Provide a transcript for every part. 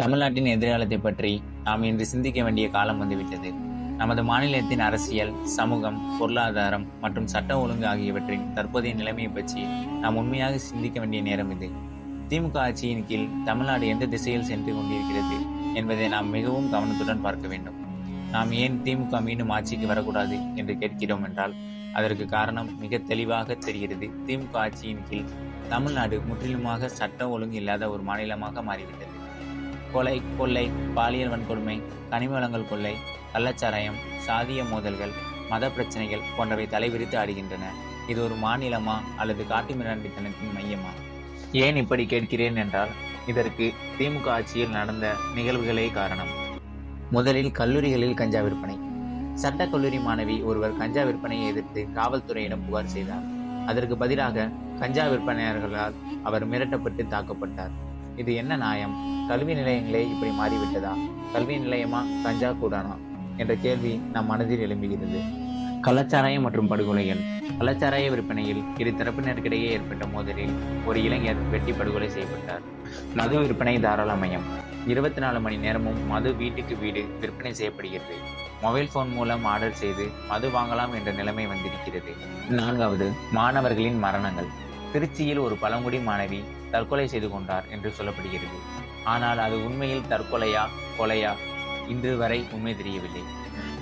தமிழ்நாட்டின் எதிர்காலத்தை பற்றி நாம் இன்று சிந்திக்க வேண்டிய காலம் வந்துவிட்டது. நமது மாநிலத்தின் அரசியல் சமூகம் பொருளாதாரம் மற்றும் சட்ட ஒழுங்கு ஆகியவற்றின் தற்போதைய நிலைமையை பற்றி நாம் உண்மையாக சிந்திக்க வேண்டிய நேரம் இது. திமுக ஆட்சியின் கீழ் தமிழ்நாடு எந்த திசையில் சென்று கொண்டிருக்கிறது என்பதை நாம் மிகவும் கவனத்துடன் பார்க்க வேண்டும். நாம் ஏன் திமுக மீண்டும் ஆட்சிக்கு வரக்கூடாது என்று கேட்கிறோம் என்றால் அதற்கு காரணம் மிக தெளிவாக தெரிகிறது. திமுக ஆட்சியின் கீழ் தமிழ்நாடு முற்றிலுமாக சட்ட ஒழுங்கு இல்லாத ஒரு மாநிலமாக மாறிவிட்டது. கொலை கொள்ளை பாலியல் வன்கொடுமை கனிம வளங்கள் கொள்ளை கள்ளச்சாராயம் சாதிய மோதல்கள் மத பிரச்சனைகள் போன்றவை தலைவிரித்து ஆடுகின்றன. இது ஒரு மாநிலமா அல்லது காட்டுமிராண்டித்தனத்தின் மையமா? ஏன் இப்படி கேட்கிறேன் என்றால் இதற்கு திமுக ஆட்சியில் நடந்த நிகழ்வுகளே காரணம். முதலில் கல்லூரிகளில் கஞ்சா விற்பனை. சட்ட கல்லூரி மாணவி ஒருவர் கஞ்சா விற்பனையை எதிர்த்து காவல்துறையிடம் புகார் செய்தார். அதற்கு பதிலாக கஞ்சா விற்பனையாளர்களால் அவர் மிரட்டப்பட்டு தாக்கப்பட்டார். இது என்ன நியாயம்? கல்வி நிலையங்களே இப்படி மாறிவிட்டதா? கல்வி நிலையமா கஞ்சா கூடானா என்ற கேள்வி நம் மனதில் எழும்புகிறது. கள்ளச்சாராயம் மற்றும் படுகொலைகள். கள்ளச்சாராய விற்பனையில் இரு தரப்பினருக்கிடையே ஏற்பட்ட மோதலில் ஒரு இளைஞர் வெட்டி படுகொலை செய்யப்பட்டார். மது விற்பனை தாராளமயம் இருபத்தி நாலு மணி நேரமும் மது வீட்டுக்கு வீடு விற்பனை செய்யப்படுகிறது. மொபைல் போன் மூலம் ஆர்டர் செய்து மது வாங்கலாம் என்ற நிலைமை வந்திருக்கிறது. நான்காவது மாணவர்களின் மரணங்கள். திருச்சியில் ஒரு பழங்குடி மாணவி தற்கொலை செய்து கொண்டார் என்று சொல்லப்படுகிறது. ஆனால் அது உண்மையில் தற்கொலையா கொலையா? இன்று வரை உண்மை தெரியவில்லை.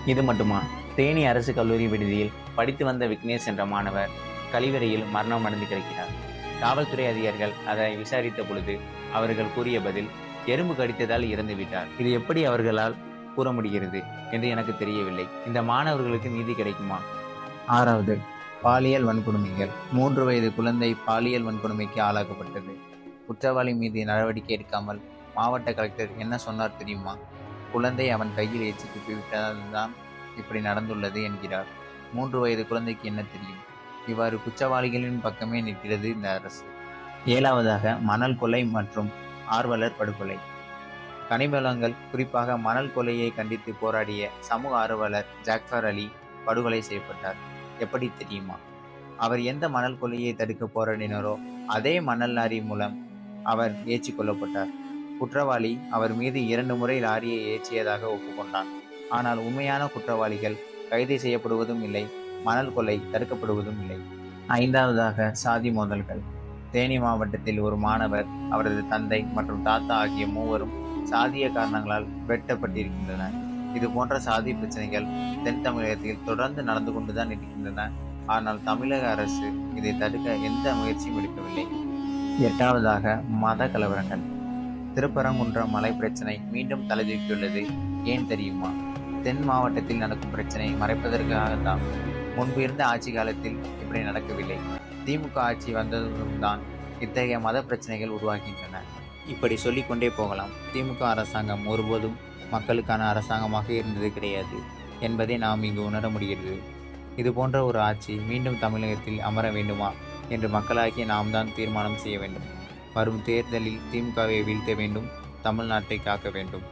இது மட்டுமா? தேனி அரசு கல்லூரி விடுதியில் படித்து வந்த விக்னேஷ் என்ற மாணவர் கழிவறையில் மரணம் அடைந்து கிடக்கிறார். காவல்துறை அதிகாரிகள் அதை விசாரித்த பொழுது அவர்கள் கூறிய பதில் எறும்பு கடித்ததால் இறந்து விட்டார். இது எப்படி அவர்களால் கூற முடிகிறது? என்று எனக்கு தெரியவில்லை. இந்த மாணவர்களுக்கு நீதி கிடைக்குமா? ஆறாவது பாலியல் வன்கொடுமைகள். மூன்று வயது குழந்தை பாலியல் வன்கொடுமைக்கு ஆளாக்கப்பட்டது. குற்றவாளி மீது நடவடிக்கை எடுக்காமல் மாவட்ட கலெக்டர் என்ன சொன்னார் தெரியுமா? குழந்தை அவன் கையில் எச்சி துப்பிவிட்டதால் தான் இப்படி நடந்துள்ளது என்கிறார். மூன்று வயது குழந்தைக்கு என்ன தெரியும்? இவ்வாறு குற்றவாளிகளின் பக்கமே நிற்கிறது இந்த அரசு. ஏழாவதாக மணல் கொலை மற்றும் ஆர்வலர் படுகொலை. கனிமலங்கள் குறிப்பாக மணல் கொலையை கண்டித்து போராடிய சமூக ஆர்வலர் ஜாக்ஃபர் அலி படுகொலை செய்யப்பட்டார். எப்படி தெரியுமா? அவர் எந்த மணல் கொலையை தடுக்க போராடினாரோ அதே மணல் லாரி மூலம் அவர் ஏற்றி கொல்லப்பட்டார். குற்றவாளி அவர் மீது இரண்டு முறை லாரியை ஏற்றியதாக ஒப்புக்கொண்டான். ஆனால் உண்மையான குற்றவாளிகள் கைது செய்யப்படுவதும் இல்லை மணல் கொலை தடுக்கப்படுவதும் இல்லை. ஐந்தாவதாக சாதி மோதல்கள். தேனி மாவட்டத்தில் ஒரு மாணவர் அவரது தந்தை மற்றும் தாத்தா ஆகிய மூவரும் சாதிய காரணங்களால் வெட்டப்பட்டிருக்கின்றனர். இது போன்ற சாதி பிரச்சனைகள் தென் தமிழகத்தில் தொடர்ந்து நடந்து கொண்டுதான் இருக்கின்றன. ஆனால் தமிழக அரசு இதை தடுக்க எந்த முயற்சியும் எடுக்கவில்லை. எட்டாவதாக மத கலவரங்கள். திருப்பரங்குன்றம் மலை பிரச்சனை மீண்டும் தலைதூக்கியுள்ளது ஏன் தெரியுமா? தென் மாவட்டத்தில் நடக்கும் பிரச்சனை மறைப்பதற்காகத்தான் முன்பு இருந்த ஆட்சி காலத்தில் இப்படி நடக்கவில்லை. திமுக ஆட்சி வந்ததும் தான் இத்தகைய மத பிரச்சனைகள் உருவாகின்றன. இப்படி சொல்லிக்கொண்டே போகலாம். திமுக அரசாங்கம் ஒருபோதும் மக்களுக்கான அரசாங்கமாக இருந்தது கிடையாது என்பதை நாம் இங்கு உணர முடிகிறது. இது போன்ற ஒரு ஆட்சி மீண்டும் தமிழகத்தில் அமர வேண்டுமா என்று மக்களாகிய நாம் தான் தீர்மானம் செய்ய வேண்டும். வரும் தேர்தலில் திமுகவை வீழ்த்த வேண்டும் தமிழ்நாட்டை காக்க வேண்டும்.